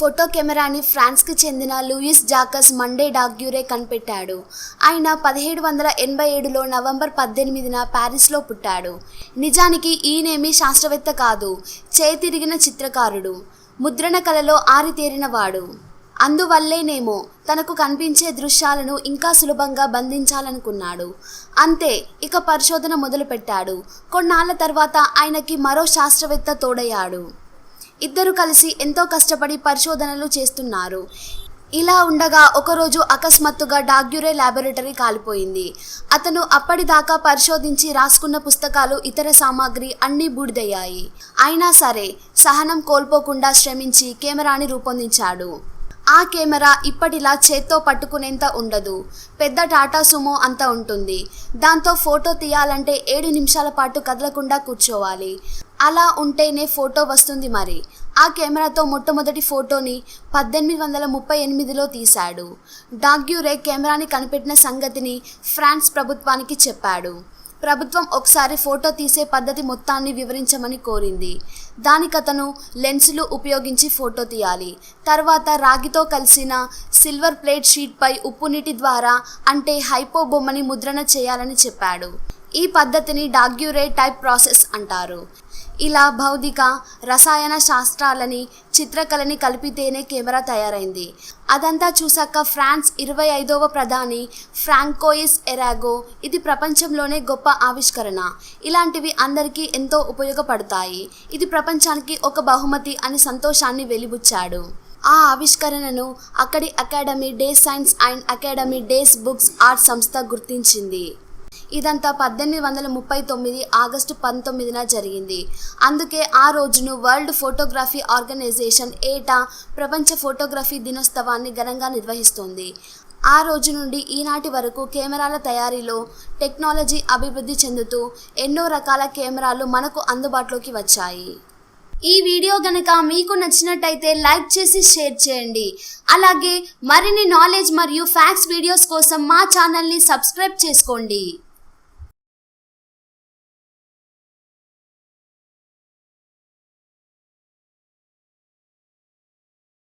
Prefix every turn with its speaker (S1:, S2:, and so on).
S1: Photo కెమెరాని ఫ్రాన్స్కి చెందిన Louis జాకస్ Monday డాగ్యూరే కనిపెట్టాడు. ఆయన పదిహేడు వందల ఎనభై ఏడులో నవంబర్ పద్దెనిమిదిన ప్యారిస్లో పుట్టాడు. నిజానికి ఈయనేమీ శాస్త్రవేత్త కాదు చేతిరిగిన చిత్రకారుడు. ముద్రణ కళలో ఆరితేరినవాడు అందువల్లేనేమో తనకు కనిపించే దృశ్యాలను ఇంకా సులభంగా బంధించాలనుకున్నాడు. అంతే ఇక పరిశోధన మొదలుపెట్టాడు. కొన్నాళ్ళ తర్వాత ఆయనకి మరో శాస్త్రవేత్త తోడయ్యాడు. ఇద్దరు కలిసి ఎంతో కష్టపడి పరిశోధనలు చేస్తున్నారు. ఇలా ఉండగా ఒకరోజు అకస్మాత్తుగా డాగ్యురే ల్యాబొరేటరీ కాలిపోయింది. అతను అప్పటిదాకా పరిశోధించి రాసుకున్న పుస్తకాలు ఇతర సామాగ్రి అన్నీ బూడిదయ్యాయి. అయినా సరే సహనం కోల్పోకుండా శ్రమించి కెమెరాని రూపొందించాడు. ఆ కెమెరా ఇప్పటిలా చేత్తో పట్టుకునేంత ఉండదు. పెద్ద టాటా సుమో అంత ఉంటుంది. దాంతో ఫోటో తీయాలంటే ఏడు నిమిషాల పాటు కదలకుండా కూర్చోవాలి. అలా ఉంటేనే ఫోటో వస్తుంది మరి. ఆ కెమెరాతో మొట్టమొదటి ఫోటోని పద్దెనిమిది వందల ముప్పై ఎనిమిదిలో తీశాడు. డాగ్యూరే కెమెరాని కనిపెట్టిన సంగతిని ఫ్రాన్స్ ప్రభుత్వానికి చెప్పాడు. ప్రభుత్వం ఒకసారి ఫోటో తీసే పద్ధతి మొత్తాన్ని వివరించమని కోరింది. దానికతను లెన్సులు ఉపయోగించి ఫోటో తీయాలి. తర్వాత రాగితో కలిసిన సిల్వర్ ప్లేట్ షీట్పై ఉప్పు నీటి ద్వారా అంటే హైపో బొమ్మని ముద్రణ చేయాలని చెప్పాడు. ఈ పద్ధతిని డాగ్యూరే టైప్ ప్రాసెస్ అంటారు. ఇలా భౌతిక రసాయన శాస్త్రాలని చిత్రకళని కలిపితేనే కెమెరా తయారైంది. అదంతా చూశాక ఫ్రాన్స్ ఇరవై ఐదవ ప్రధాని ఫ్రాంకోయిస్ ఎరాగో ఇది ప్రపంచంలోనే గొప్ప ఆవిష్కరణ. ఇలాంటివి అందరికీ ఎంతో ఉపయోగపడతాయి. ఇది ప్రపంచానికి ఒక బహుమతి అని సంతోషాన్ని వెలిబుచ్చాడు. ఆ ఆవిష్కరణను అక్కడి అకాడమీ డే సైన్స్ అండ్ అకాడమీ డేస్ బుక్స్ ఆర్ట్ సంస్థ గుర్తించింది. ఇదంతా పద్దెనిమిది వందల ముప్పై తొమ్మిది ఆగస్టు పంతొమ్మిదిన జరిగింది. అందుకే ఆ రోజును వరల్డ్ ఫోటోగ్రఫీ ఆర్గనైజేషన్ ఏటా ప్రపంచ ఫోటోగ్రఫీ దినోత్సవాన్ని ఘనంగా నిర్వహిస్తోంది. ఆ రోజు నుండి ఈనాటి వరకు కెమెరాల తయారీలో టెక్నాలజీ అభివృద్ధి చెందుతూ ఎన్నో రకాల కెమెరాలు మనకు అందుబాటులోకి వచ్చాయి. ఈ వీడియో గనక మీకు నచ్చినట్టయితే లైక్ చేసి షేర్ చేయండి. అలాగే మరిన్ని నాలెడ్జ్ మరియు ఫ్యాక్ట్స్ వీడియోస్ కోసం మా ఛానల్ని సబ్స్క్రైబ్ చేసుకోండి.